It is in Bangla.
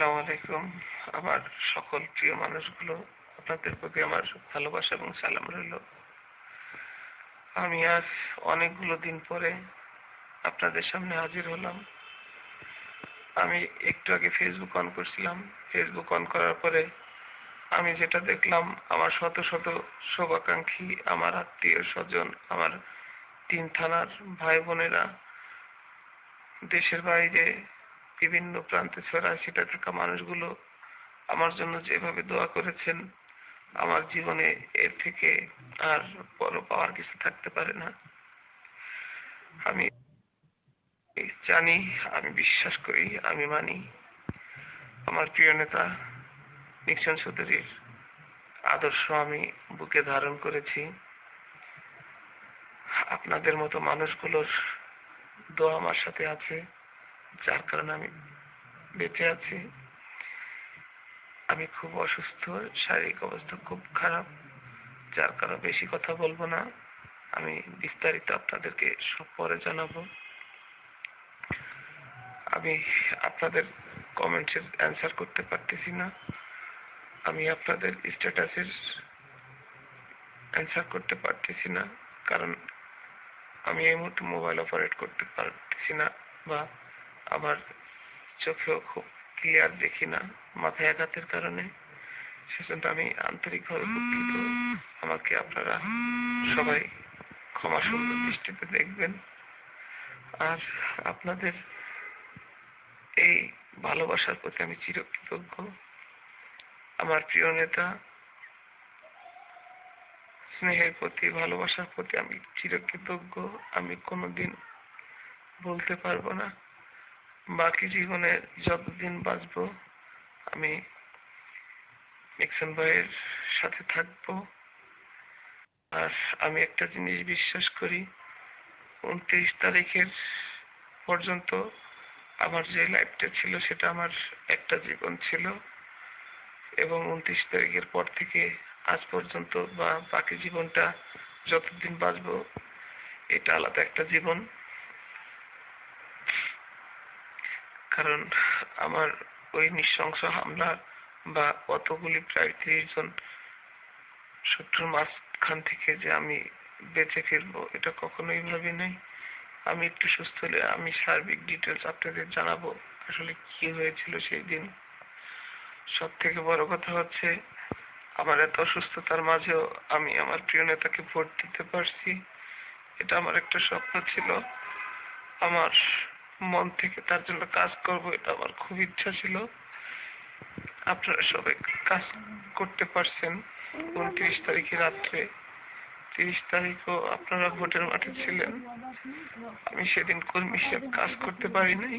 আলাইকুম। আমার সকল প্রিয় মানুষগুলো, আপনাদের প্রতি আমার ভালোবাসা এবং সালাম রইল। আমি আজ অনেকগুলো দিন পরে আপনাদের সামনে হাজির হলাম। আমি একটু আগে ফেসবুক অন করছিলাম। ফেসবুক অন করার পরে আমি যেটা দেখলাম, আমার শত শত শুভাকাঙ্ক্ষী, আমার আত্মীয় স্বজন, আমার তিন থানার ভাই বোনেরা দেশের বাইরে বিভিন্ন প্রান্তে ছড়া সেটা থাকা মানুষগুলো আমার জন্য যেভাবে দোয়া করেছেন, আমার জীবনে এর থেকে আর বড় পাওয়ার কিছু থাকতে পারে না। আমি জানি, আমি বিশ্বাস করি, আমি মানি। আমার প্রিয় নেতা নিক্সন চৌধুরীর আদর্শ আমি বুকে ধারণ করেছি। আপনাদের মতো মানুষগুলোর দোয়া আমার সাথে আছে। যার কারণে আমি বেঁচে আছি। আমি খুব অসুস্থ, শারীরিক অবস্থা খুব খারাপ, যার কারণে বেশি কথা বলব না। আমি বিস্তারিত আপনাদেরকে সব পরে জানাব। আমি আপনাদের কমেন্টসের অ্যান্সার করতে পারতেছি না। আমি আপনাদের স্ট্যাটাসের অ্যান্সার করতে পারতেছি না, কারণ আমি এই মুহূর্তে মোবাইল অপারেট করতে পারতেছি না বা আমার চোখেও খুব ক্লিয়ার দেখি না, মাথায় আঘাতের কারণে। সেজন্য আমি আন্তরিকভাবে দুঃখিত। আমাকে আপনারা সবাই ক্ষমা সুন্দর দৃষ্টিতে দেখবেন। আর আপনাদের এই ভালোবাসার প্রতি আমি চিরকৃতজ্ঞ। আমার প্রিয় নেতা, স্নেহের প্রতি, ভালোবাসার প্রতি আমি চিরকৃতজ্ঞ। আমি কোনোদিন বলতে পারব না। বাকি জীবনে যতদিন বাঁচব, আমি নিক্সন ভাইয়ের সাথে থাকব। আর আমি একটা জিনিস বিশ্বাস করি, উনত্রিশ তারিখের পর্যন্ত আমার যে লাইফটা ছিল সেটা আমার একটা জীবন ছিল এবং উনত্রিশ তারিখের পর থেকে আজ পর্যন্ত বা বাকি জীবনটা যতদিন বাঁচবো, এটা আলাদা একটা জীবন। কারণ আমার ওই নৃশংস হামলা বা কতগুলি প্রায় ত্রিশ জন শত্রুর মাঝখান থেকে যে আমি বেঁচে ফিরবো, এটা কখনোই ভাবি নাই আমি একটু সুস্থ হলে আমি সার্বিক ডিটেলস আপনাদের জানাব, আসলে কি হয়েছিল সেই দিন। সব থেকে বড় কথা হচ্ছে, আমার এত অসুস্থতার মাঝেও আমি আমার প্রিয় নেতাকে ভোট দিতে পারছি। এটা আমার একটা স্বপ্ন ছিল। আমার মন থেকে তার জন্য কাজ করব, এটা আমার খুব ইচ্ছা ছিল। আপনারা সবাই কাজ করতে পারছেন উনত্রিশ তারিখে রাত্রে। তিরিশ তারিখও আপনারা ভোটের মাঠে ছিলেন। আমি সেদিন কর্মী হিসেবে কাজ করতে পারি নাই।